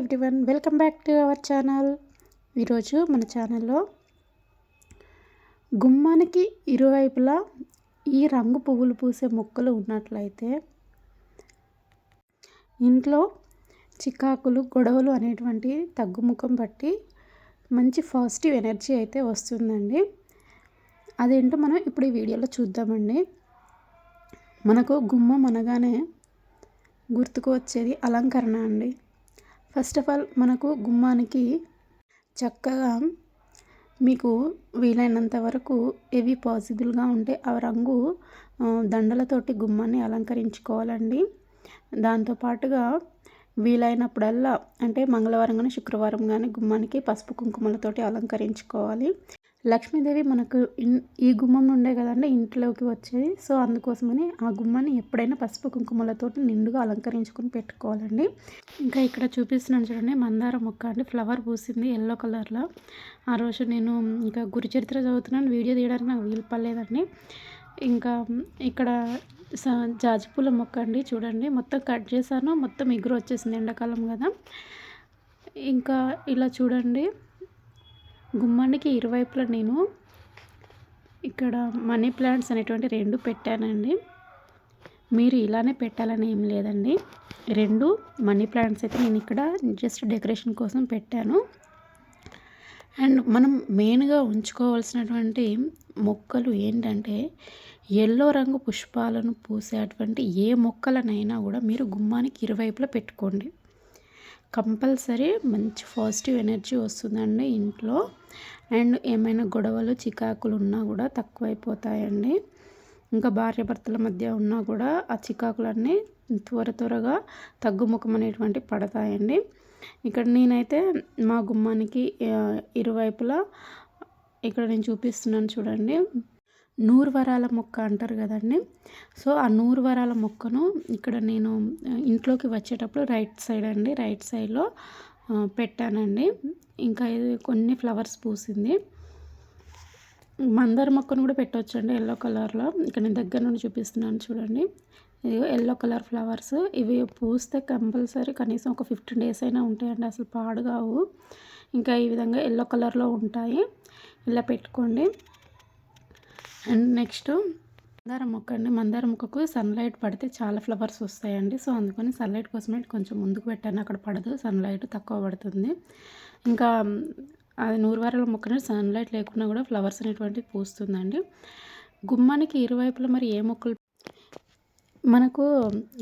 Everyone welcome back to our channel ఈరోజు మన ఛానల్లో గుమ్మానికి ఇరువైపులా ఈ రంగు పువ్వులు పూసే మొక్కలు ఉన్నట్లయితే ఇంట్లో చికాకులు గొడవలు అనేటువంటి తగ్గుముఖం బట్టి మంచి పాజిటివ్ ఎనర్జీ అయితే వస్తుందండి. అదేంటో మనం ఇప్పుడు ఈ వీడియోలో చూద్దామండి. మనకు గుమ్మం అనగానే గుర్తుకు వచ్చేది అలంకరణ అండి. ఫస్ట్ ఆఫ్ ఆల్ మనకు గుమ్మానికి చక్కగా మీకు వీలైనంత వరకు ఏవి పాసిబుల్గా ఉంటే ఆ రంగు దండలతోటి గుమ్మాన్ని అలంకరించుకోవాలండి. దాంతోపాటుగా వీలైనప్పుడల్లా అంటే మంగళవారం కానీ శుక్రవారం కానీ గుమ్మానికి పసుపు కుంకుమలతోటి అలంకరించుకోవాలి. లక్ష్మీదేవి మనకు ఇన్ ఈ గుమ్మం నుండే కదండి ఇంట్లోకి వచ్చేది. సో అందుకోసమని ఆ గుమ్మాన్ని ఎప్పుడైనా పసుపు కుంకుమలతో నిండుగా అలంకరించుకొని పెట్టుకోవాలండి. ఇంకా ఇక్కడ చూపిస్తున్నాను చూడండి మందార మొక్క అండి. ఫ్లవర్ పూసింది ఎల్లో కలర్లో. ఆ రోజు నేను ఇంకా గురు చరిత్ర చదువుతున్నాను వీడియో తీయడానికి నాకు వీలు పడలేదండి. ఇంకా ఇక్కడ జాజిపూల మొక్క అండి చూడండి. మొత్తం కట్ చేశాను మొత్తం ఎగురు వచ్చేసింది ఎండాకాలం కదా. ఇంకా ఇలా చూడండి. గుమ్మానికి ఇరువైపులా నేను ఇక్కడ మనీ ప్లాంట్స్ అనేటువంటి రెండు పెట్టానండి. మీరు ఇలానే పెట్టాలని ఏం లేదండి. రెండు మనీ ప్లాంట్స్ అయితే నేను ఇక్కడ జస్ట్ డెకరేషన్ కోసం పెట్టాను. అండ్ మనం మెయిన్గా ఉంచుకోవాల్సినటువంటి మొక్కలు ఏంటంటే ఎల్లో రంగు పుష్పాలను పూసేటువంటి ఏ మొక్కలనైనా కూడా మీరు గుమ్మానికి ఇరువైపులా పెట్టుకోండి. కంపల్సరీ మంచి పాజిటివ్ ఎనర్జీ వస్తుందండి ఇంట్లో. అండ్ ఏమైనా గొడవలు చికాకులు ఉన్నా కూడా తక్కువైపోతాయండి. ఇంకా భార్యాభర్తల మధ్య ఉన్నా కూడా ఆ చికాకులన్నీ త్వర త్వరగా తగ్గుముఖం అనేటువంటి పడతాయండి. ఇక్కడ నేనైతే మా గుమ్మానికి ఇరువైపులా ఇక్కడ నేను చూపిస్తున్నాను చూడండి. నూరు వరాల మొక్క అంటారు కదండి. సో ఆ నూరు వరాల మొక్కను ఇక్కడ నేను ఇంట్లోకి వచ్చేటప్పుడు రైట్ సైడ్ అండి రైట్ సైడ్లో పెట్టానండి. ఇంకా ఇది కొన్ని ఫ్లవర్స్ పూసింది. మందార మొక్కను కూడా పెట్టవచ్చండి ఎల్లో కలర్లో. ఇక్కడ నేను దగ్గర నుండి చూపిస్తున్నాను చూడండి. Yellow colour flowers. ఇవి పూస్తే కంపల్సరీ కనీసం ఒక ఫిఫ్టీన్ డేస్ అయినా ఉంటాయండి అసలు పాడుగావు ఇంకా ఈ విధంగా ఎల్లో కలర్లో ఉంటాయి. ఇలా పెట్టుకోండి. అండ్ నెక్స్ట్ మందార మొక్క అండి. మందార మొక్కకు సన్లైట్ పడితే చాలా ఫ్లవర్స్ వస్తాయండి. సో అందుకని సన్లైట్ కోసమే కొంచెం ముందుకు పెట్టాను. అక్కడ పడదు. సన్లైట్ తక్కువ పడుతుంది. ఇంకా అది నూరు వారాల మొక్కనే సన్లైట్ లేకుండా కూడా ఫ్లవర్స్ అనేటువంటివి పూస్తుందండి. గుమ్మానికి ఇరువైపులా మరి ఏ మొక్కలు మనకు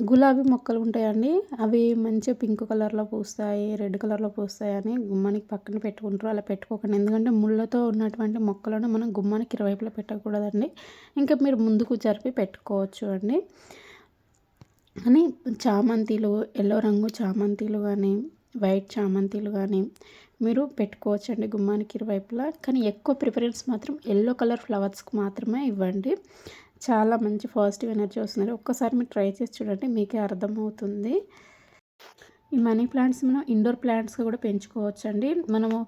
గులాబీ మొక్కలు ఉంటాయండి. అవి మంచిగా పింక్ కలర్లో పూస్తాయి రెడ్ కలర్లో పూస్తాయి అని గుమ్మానికి పక్కన పెట్టుకుంటారు. అలా పెట్టుకోకండి. ఎందుకంటే ముళ్ళతో ఉన్నటువంటి మొక్కలను మనం గుమ్మానికి ఇరువైపులా పెట్టకూడదండి. ఇంకా మీరు ముందుకు జరిపి పెట్టుకోవచ్చు అండి. అని చామంతిలు ఎల్లో రంగు చామంతిలు కానీ వైట్ చామంతిలు కానీ మీరు పెట్టుకోవచ్చు అండి గుమ్మానికి ఇరువైపులా. కానీ ఎక్కువ ప్రిఫరెన్స్ మాత్రం ఎల్లో కలర్ ఫ్లవర్స్కి మాత్రమే ఇవ్వండి. చాలా మంచి పాజిటివ్ ఎనర్జీ వస్తుంది ఒక్కసారి మీరు ట్రై చేసి చూడండి మీకే అర్థమవుతుంది. ఈ మనీ ప్లాంట్స్ మనం ఇండోర్ ప్లాంట్స్గా కూడా పెంచుకోవచ్చు అండి మనము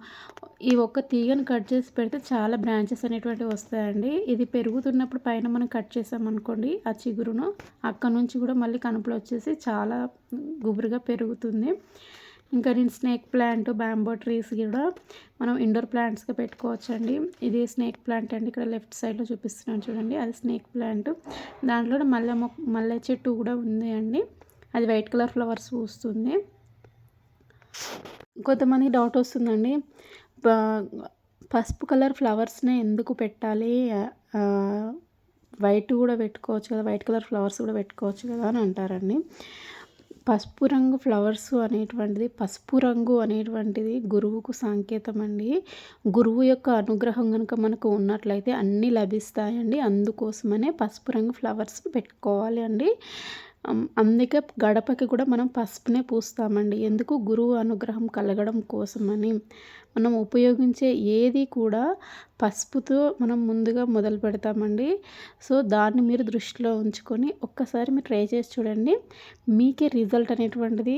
ఈ ఒక్క తీగను కట్ చేసి పెడితే చాలా బ్రాంచెస్ అనేటువంటివి వస్తాయండి. ఇది పెరుగుతున్నప్పుడు పైన మనం కట్ చేసామనుకోండి ఆ చిగురును అక్కడ నుంచి కూడా మళ్ళీ కనుపులు వచ్చేసి చాలా గుబురుగా పెరుగుతుంది. ఇంకా నేను స్నేక్ ప్లాంట్ బ్యాంబో ట్రీస్ కూడా మనం ఇండోర్ ప్లాంట్స్గా పెట్టుకోవచ్చండి. ఇది స్నేక్ ప్లాంట్ అండి. ఇక్కడ లెఫ్ట్ సైడ్లో చూపిస్తున్నాను చూడండి. అది స్నేక్ ప్లాంట్. దాంట్లో మల్లె మొక్క మల్లె చెట్టు కూడా ఉంది అండి. అది వైట్ కలర్ ఫ్లవర్స్ పూస్తుంది. కొంతమంది డౌట్ వస్తుందండి. పసుపు కలర్ ఫ్లవర్స్నే ఎందుకు పెట్టాలి? వైట్ కూడా పెట్టుకోవచ్చు కదా వైట్ కలర్ ఫ్లవర్స్ కూడా పెట్టుకోవచ్చు కదా అని అంటారండి. పసుపు రంగు ఫ్లవర్స్ అనేటువంటిది పసుపు రంగు అనేటువంటిది గురువుకు సంకేతం అండి. గురువు యొక్క అనుగ్రహం కనుక మనకు ఉన్నట్లయితే అన్నీ లభిస్తాయండి. అందుకోసమనే పసుపు రంగు ఫ్లవర్స్ పెట్టుకోవాలి అండి. అందుకే గడపకి కూడా మనం పసుపునే పూస్తామండి. ఎందుకు? గురువు అనుగ్రహం కలగడం కోసమని. మనం ఉపయోగించే ఏది కూడా పసుపుతో మనం ముందుగా మొదలు పెడతామండి. సో దాన్ని మీరు దృష్టిలో ఉంచుకొని ఒక్కసారి మీరు ట్రై చేసి చూడండి. మీకే రిజల్ట్ అనేటువంటిది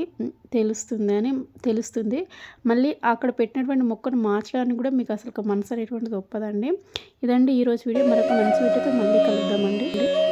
తెలుస్తుంది అని తెలుస్తుంది. మళ్ళీ అక్కడ పెట్టినటువంటి మొక్కను మార్చడానికి కూడా మీకు అసలు మనసు అనేటువంటిది ఒప్పదండి. ఇదండి ఈరోజు వీడియో. మరొక మంచి వీడియోతో మళ్ళీ కలుద్దామండి.